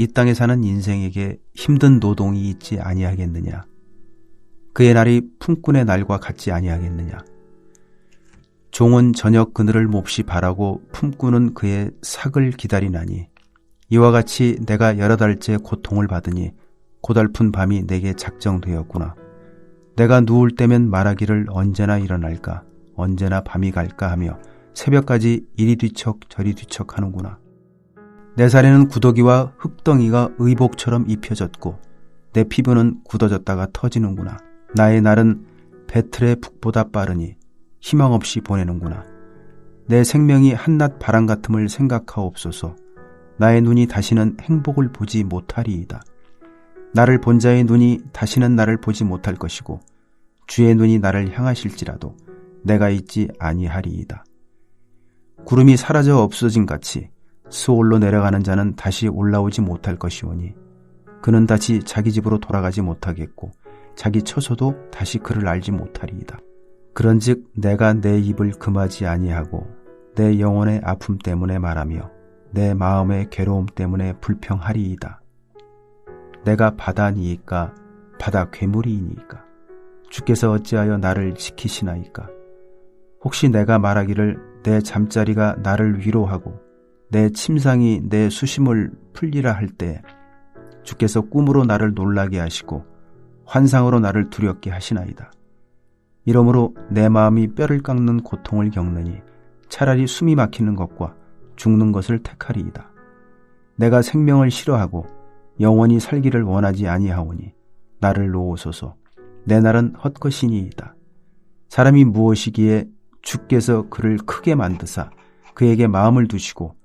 이 땅에 사는 인생에게 힘든 노동이 있지 아니하겠느냐? 그의 날이 품꾼의 날과 같지 아니하겠느냐? 종은 저녁 그늘을 몹시 바라고 품꾼은 그의 삭을 기다리나니 이와 같이 내가 여러 달째 고통을 받으니 고달픈 밤이 내게 작정되었구나. 내가 누울 때면 말하기를 언제나 일어날까, 언제나 밤이 갈까 하며 새벽까지 이리 뒤척 저리 뒤척 하는구나. 내 살에는 구더기와 흙덩이가 의복처럼 입혀졌고 내 피부는 굳어졌다가 터지는구나. 나의 날은 배틀의 북보다 빠르니 희망 없이 보내는구나. 내 생명이 한낮 바람 같음을 생각하옵소서. 나의 눈이 다시는 행복을 보지 못하리이다. 나를 본 자의 눈이 다시는 나를 보지 못할 것이고 주의 눈이 나를 향하실지라도 내가 있지 아니하리이다. 구름이 사라져 없어진 같이 수올로 내려가는 자는 다시 올라오지 못할 것이오니 그는 다시 자기 집으로 돌아가지 못하겠고 자기 처소도 다시 그를 알지 못하리이다. 그런즉 내가 내 입을 금하지 아니하고 내 영혼의 아픔 때문에 말하며 내 마음의 괴로움 때문에 불평하리이다. 내가 바다니이까 바다 괴물이니까 주께서 어찌하여 나를 지키시나이까 혹시 내가 말하기를 내 잠자리가 나를 위로하고 내 침상이 내 수심을 풀리라 할 때 주께서 꿈으로 나를 놀라게 하시고 환상으로 나를 두렵게 하시나이다. 이러므로 내 마음이 뼈를 깎는 고통을 겪느니 차라리 숨이 막히는 것과 죽는 것을 택하리이다. 내가 생명을 싫어하고 영원히 살기를 원하지 아니하오니 나를 놓으소서 내 날은 헛것이니이다. 사람이 무엇이기에 주께서 그를 크게 만드사 그에게 마음을 두시고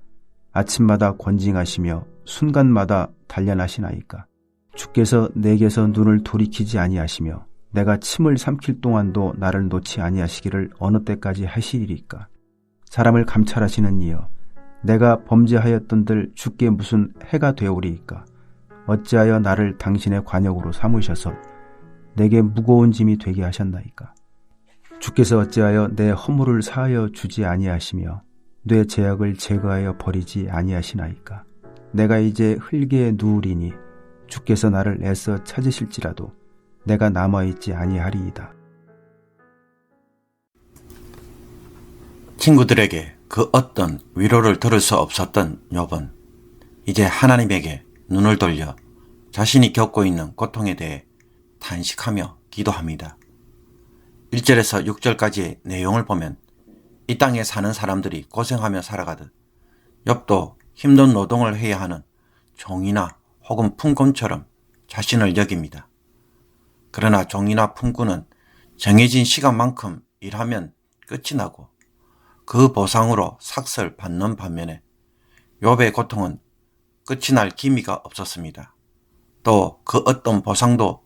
아침마다 권징하시며 순간마다 단련하시나이까. 주께서 내게서 눈을 돌이키지 아니하시며 내가 침을 삼킬 동안도 나를 놓지 아니하시기를 어느 때까지 하시리까. 사람을 감찰하시는 이여 내가 범죄하였던들 주께 무슨 해가 되오리이까. 어찌하여 나를 당신의 관역으로 삼으셔서 내게 무거운 짐이 되게 하셨나이까. 주께서 어찌하여 내 허물을 사하여 주지 아니하시며 뇌 제약을 제거하여 버리지 아니하시나이까. 내가 이제 흙에 누우리니 주께서 나를 애써 찾으실지라도 내가 남아있지 아니하리이다. 친구들에게 그 어떤 위로를 들을 수 없었던 욥은 이제 하나님에게 눈을 돌려 자신이 겪고 있는 고통에 대해 탄식하며 기도합니다. 1절에서 6절까지의 내용을 보면 이 땅에 사는 사람들이 고생하며 살아가듯 욥도 힘든 노동을 해야 하는 종이나 혹은 품꾼처럼 자신을 여깁니다. 그러나 종이나 품꾼은 정해진 시간만큼 일하면 끝이 나고 그 보상으로 삭설 받는 반면에 욥의 고통은 끝이 날 기미가 없었습니다. 또 그 어떤 보상도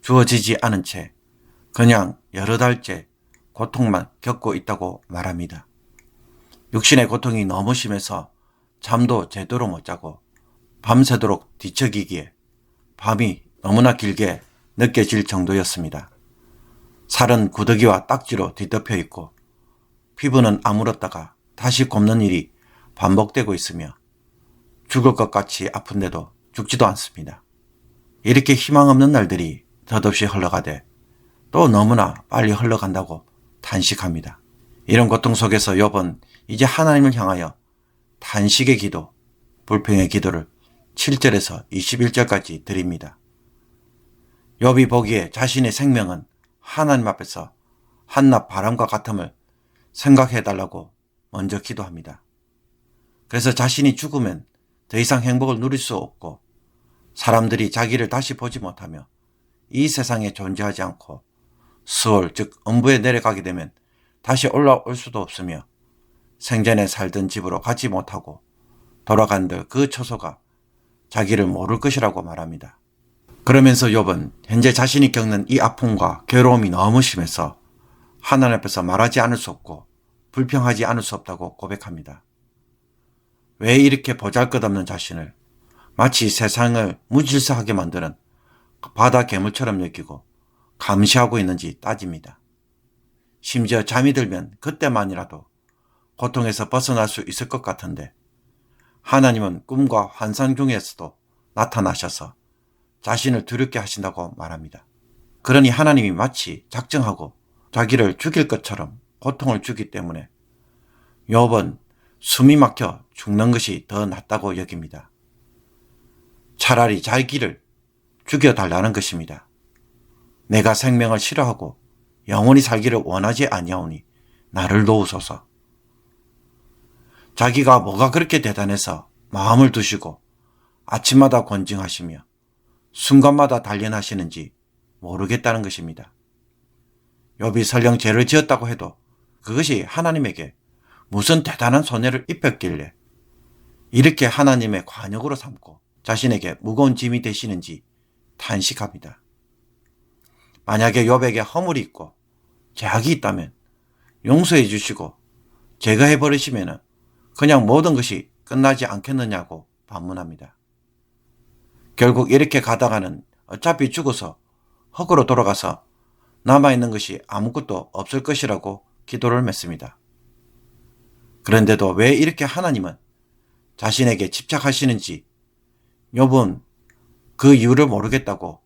주어지지 않은 채 그냥 여러 달째 고통만 겪고 있다고 말합니다. 육신의 고통이 너무 심해서 잠도 제대로 못 자고 밤새도록 뒤척이기에 밤이 너무나 길게 느껴질 정도였습니다. 살은 구더기와 딱지로 뒤덮여 있고 피부는 아물었다가 다시 곱는 일이 반복되고 있으며 죽을 것 같이 아픈데도 죽지도 않습니다. 이렇게 희망 없는 날들이 덧없이 흘러가되 또 너무나 빨리 흘러간다고 탄식합니다. 이런 고통 속에서 욥은 이제 하나님을 향하여 탄식의 기도, 불평의 기도를 7절에서 21절까지 드립니다. 욥이 보기에 자신의 생명은 하나님 앞에서 한낮 바람과 같음을 생각해 달라고 먼저 기도합니다. 그래서 자신이 죽으면 더 이상 행복을 누릴 수 없고 사람들이 자기를 다시 보지 못하며 이 세상에 존재하지 않고 수월, 즉 음부에 내려가게 되면 다시 올라올 수도 없으며 생전에 살던 집으로 가지 못하고 돌아간들 그 처소가 자기를 모를 것이라고 말합니다. 그러면서 욥은 현재 자신이 겪는 이 아픔과 괴로움이 너무 심해서 하나님 앞에서 말하지 않을 수 없고 불평하지 않을 수 없다고 고백합니다. 왜 이렇게 보잘것없는 자신을 마치 세상을 무질서하게 만드는 바다 괴물처럼 여기고 감시하고 있는지 따집니다. 심지어 잠이 들면 그때만이라도 고통에서 벗어날 수 있을 것 같은데 하나님은 꿈과 환상 중에서도 나타나셔서 자신을 두렵게 하신다고 말합니다. 그러니 하나님이 마치 작정하고 자기를 죽일 것처럼 고통을 주기 때문에 욥은 숨이 막혀 죽는 것이 더 낫다고 여깁니다. 차라리 자기를 죽여달라는 것입니다. 내가 생명을 싫어하고 영원히 살기를 원하지 아니하오니 나를 놓으소서. 자기가 뭐가 그렇게 대단해서 마음을 두시고 아침마다 권징하시며 순간마다 단련하시는지 모르겠다는 것입니다. 욥이 설령 죄를 지었다고 해도 그것이 하나님에게 무슨 대단한 손해를 입혔길래 이렇게 하나님의 관역으로 삼고 자신에게 무거운 짐이 되시는지 탄식합니다. 만약에 욥에게 허물이 있고 죄악이 있다면 용서해 주시고 제거해 버리시면 그냥 모든 것이 끝나지 않겠느냐고 반문합니다. 결국 이렇게 가다가는 어차피 죽어서 흙으로 돌아가서 남아있는 것이 아무것도 없을 것이라고 기도를 맺습니다. 그런데도 왜 이렇게 하나님은 자신에게 집착하시는지 욥은 그 이유를 모르겠다고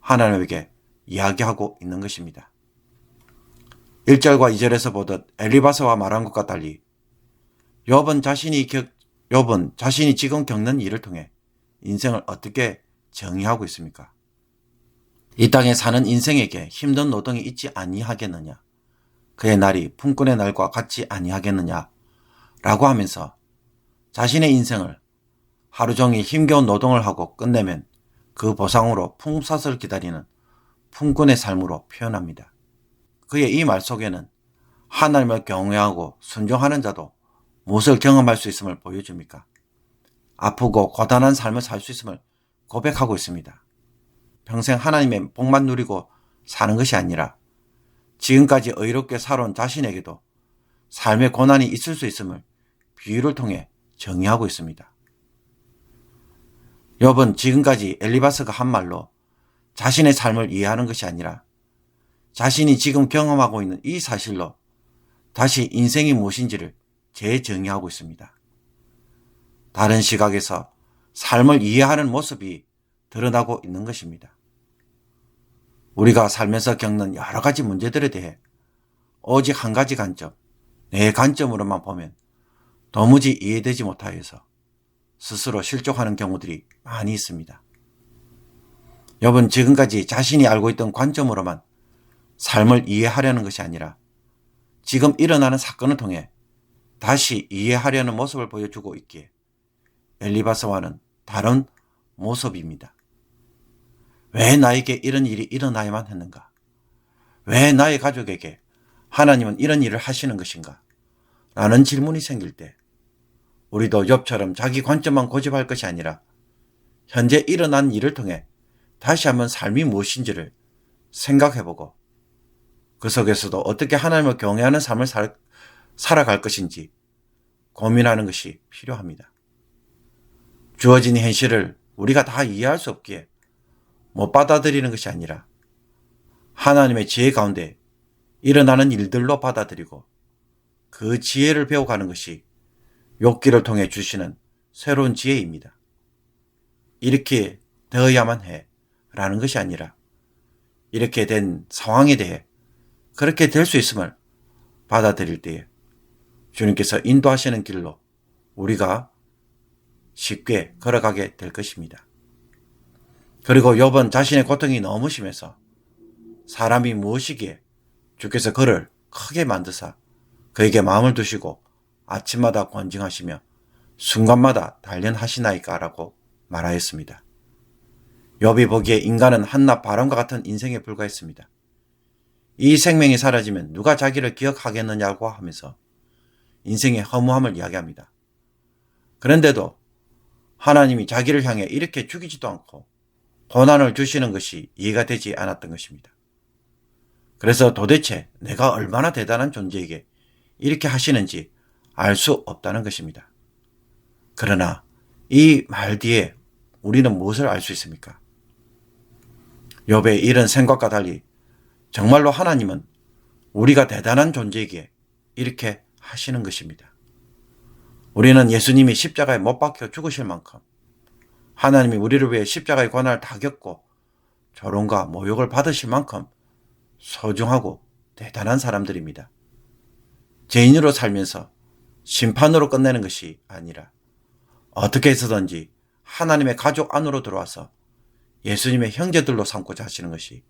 하나님에게 이야기하고 있는 것입니다. 1절과 2절에서 보듯 엘리바스와 말한 것과 달리 욥은 자신이 겪, 욥은 자신이 지금 겪는 일을 통해 인생을 어떻게 정의하고 있습니까? 이 땅에 사는 인생에게 힘든 노동이 있지 아니하겠느냐? 그의 날이 품꾼의 날과 같지 아니하겠느냐? 라고 하면서 자신의 인생을 하루 종일 힘겨운 노동을 하고 끝내면 그 보상으로 풍사을 기다리는 품꾼의 삶으로 표현합니다. 그의 이 말 속에는 하나님을 경외하고 순종하는 자도 무엇을 경험할 수 있음을 보여줍니까? 아프고 고단한 삶을 살 수 있음을 고백하고 있습니다. 평생 하나님의 복만 누리고 사는 것이 아니라 지금까지 의롭게 살아온 자신에게도 삶의 고난이 있을 수 있음을 비유를 통해 정의하고 있습니다. 욥은 지금까지 엘리바스가 한 말로 자신의 삶을 이해하는 것이 아니라 자신이 지금 경험하고 있는 이 사실로 다시 인생이 무엇인지를 재정의하고 있습니다. 다른 시각에서 삶을 이해하는 모습이 드러나고 있는 것입니다. 우리가 살면서 겪는 여러 가지 문제들에 대해 오직 한 가지 관점, 내 관점으로만 보면 도무지 이해되지 못하여서 스스로 실족하는 경우들이 많이 있습니다. 여러분, 지금까지 자신이 알고 있던 관점으로만 삶을 이해하려는 것이 아니라 지금 일어나는 사건을 통해 다시 이해하려는 모습을 보여주고 있기에 엘리바스와는 다른 모습입니다. 왜 나에게 이런 일이 일어나야만 했는가? 왜 나의 가족에게 하나님은 이런 일을 하시는 것인가? 라는 질문이 생길 때 우리도 욥처럼 자기 관점만 고집할 것이 아니라 현재 일어난 일을 통해 다시 한번 삶이 무엇인지를 생각해보고 그 속에서도 어떻게 하나님을 경외하는 삶을 살, 살아갈 것인지 고민하는 것이 필요합니다. 주어진 현실을 우리가 다 이해할 수 없기에 못 받아들이는 것이 아니라 하나님의 지혜 가운데 일어나는 일들로 받아들이고 그 지혜를 배워가는 것이 욕기를 통해 주시는 새로운 지혜입니다. 이렇게 되어야만 해 라는 것이 아니라 이렇게 된 상황에 대해 그렇게 될 수 있음을 받아들일 때에 주님께서 인도하시는 길로 우리가 쉽게 걸어가게 될 것입니다. 그리고 요번 자신의 고통이 너무 심해서 사람이 무엇이기에 주께서 그를 크게 만드사 그에게 마음을 두시고 아침마다 권징하시며 순간마다 단련하시나이까라고 말하였습니다. 욥이 보기에 인간은 한낱 바람과 같은 인생에 불과했습니다. 이 생명이 사라지면 누가 자기를 기억하겠느냐고 하면서 인생의 허무함을 이야기합니다. 그런데도 하나님이 자기를 향해 이렇게 죽이지도 않고 고난을 주시는 것이 이해가 되지 않았던 것입니다. 그래서 도대체 내가 얼마나 대단한 존재에게 이렇게 하시는지 알 수 없다는 것입니다. 그러나 이 말 뒤에 우리는 무엇을 알 수 있습니까? 욥의 이런 생각과 달리 정말로 하나님은 우리가 대단한 존재이기에 이렇게 하시는 것입니다. 우리는 예수님이 십자가에 못 박혀 죽으실 만큼 하나님이 우리를 위해 십자가의 고난을 다 겪고 조롱과 모욕을 받으실 만큼 소중하고 대단한 사람들입니다. 죄인으로 살면서 심판으로 끝내는 것이 아니라 어떻게 해서든지 하나님의 가족 안으로 들어와서 예수님의 형제들로 삼고자 하시는 것이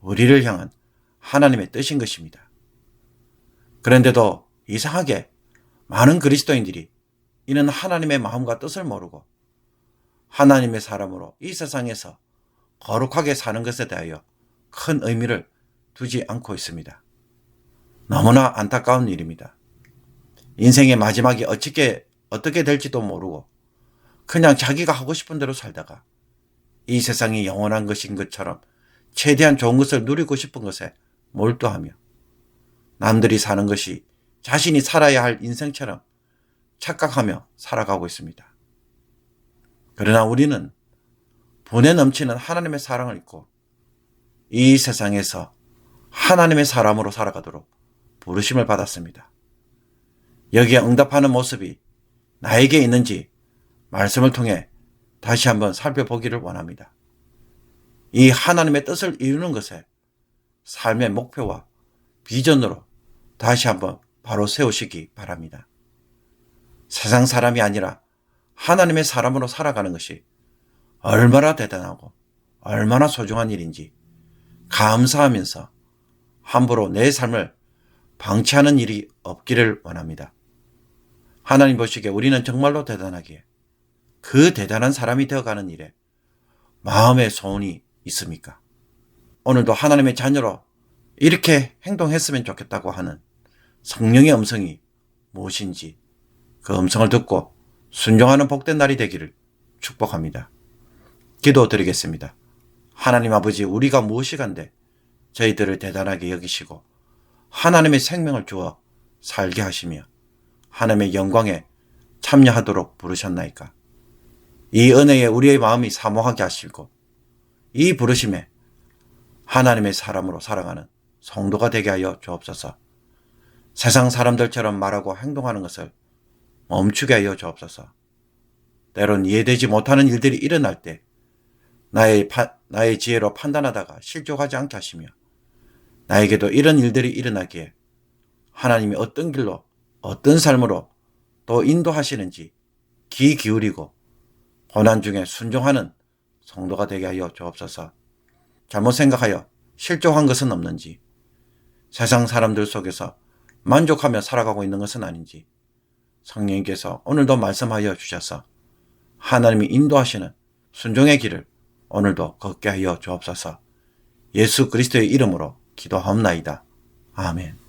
우리를 향한 하나님의 뜻인 것입니다. 그런데도 이상하게 많은 그리스도인들이 이는 하나님의 마음과 뜻을 모르고 하나님의 사람으로 이 세상에서 거룩하게 사는 것에 대하여 큰 의미를 두지 않고 있습니다. 너무나 안타까운 일입니다. 인생의 마지막이 어떻게, 어떻게 될지도 모르고 그냥 자기가 하고 싶은 대로 살다가 이 세상이 영원한 것인 것처럼 최대한 좋은 것을 누리고 싶은 것에 몰두하며 남들이 사는 것이 자신이 살아야 할 인생처럼 착각하며 살아가고 있습니다. 그러나 우리는 분에 넘치는 하나님의 사랑을 잊고 이 세상에서 하나님의 사람으로 살아가도록 부르심을 받았습니다. 여기에 응답하는 모습이 나에게 있는지 말씀을 통해 다시 한번 살펴보기를 원합니다. 이 하나님의 뜻을 이루는 것에 삶의 목표와 비전으로 다시 한번 바로 세우시기 바랍니다. 세상 사람이 아니라 하나님의 사람으로 살아가는 것이 얼마나 대단하고 얼마나 소중한 일인지 감사하면서 함부로 내 삶을 방치하는 일이 없기를 원합니다. 하나님 보시기에 우리는 정말로 대단하기에 그 대단한 사람이 되어가는 일에 마음의 소원이 있습니까? 오늘도 하나님의 자녀로 이렇게 행동했으면 좋겠다고 하는 성령의 음성이 무엇인지 그 음성을 듣고 순종하는 복된 날이 되기를 축복합니다. 기도 드리겠습니다. 하나님 아버지, 우리가 무엇이 간데 저희들을 대단하게 여기시고 하나님의 생명을 주어 살게 하시며 하나님의 영광에 참여하도록 부르셨나이까. 이 은혜에 우리의 마음이 사모하게 하시고 이 부르심에 하나님의 사람으로 살아가는 성도가 되게 하여 주옵소서. 세상 사람들처럼 말하고 행동하는 것을 멈추게 하여 주옵소서. 때론 이해되지 못하는 일들이 일어날 때 나의, 파, 나의 지혜로 판단하다가 실족하지 않게 하시며 나에게도 이런 일들이 일어나기에 하나님이 어떤 길로 어떤 삶으로 또 인도하시는지 귀 기울이고 고난 중에 순종하는 성도가 되게 하여 주옵소서. 잘못 생각하여 실족한 것은 없는지 세상 사람들 속에서 만족하며 살아가고 있는 것은 아닌지 성령님께서 오늘도 말씀하여 주셔서 하나님이 인도하시는 순종의 길을 오늘도 걷게 하여 주옵소서. 예수 그리스도의 이름으로 기도하옵나이다. 아멘.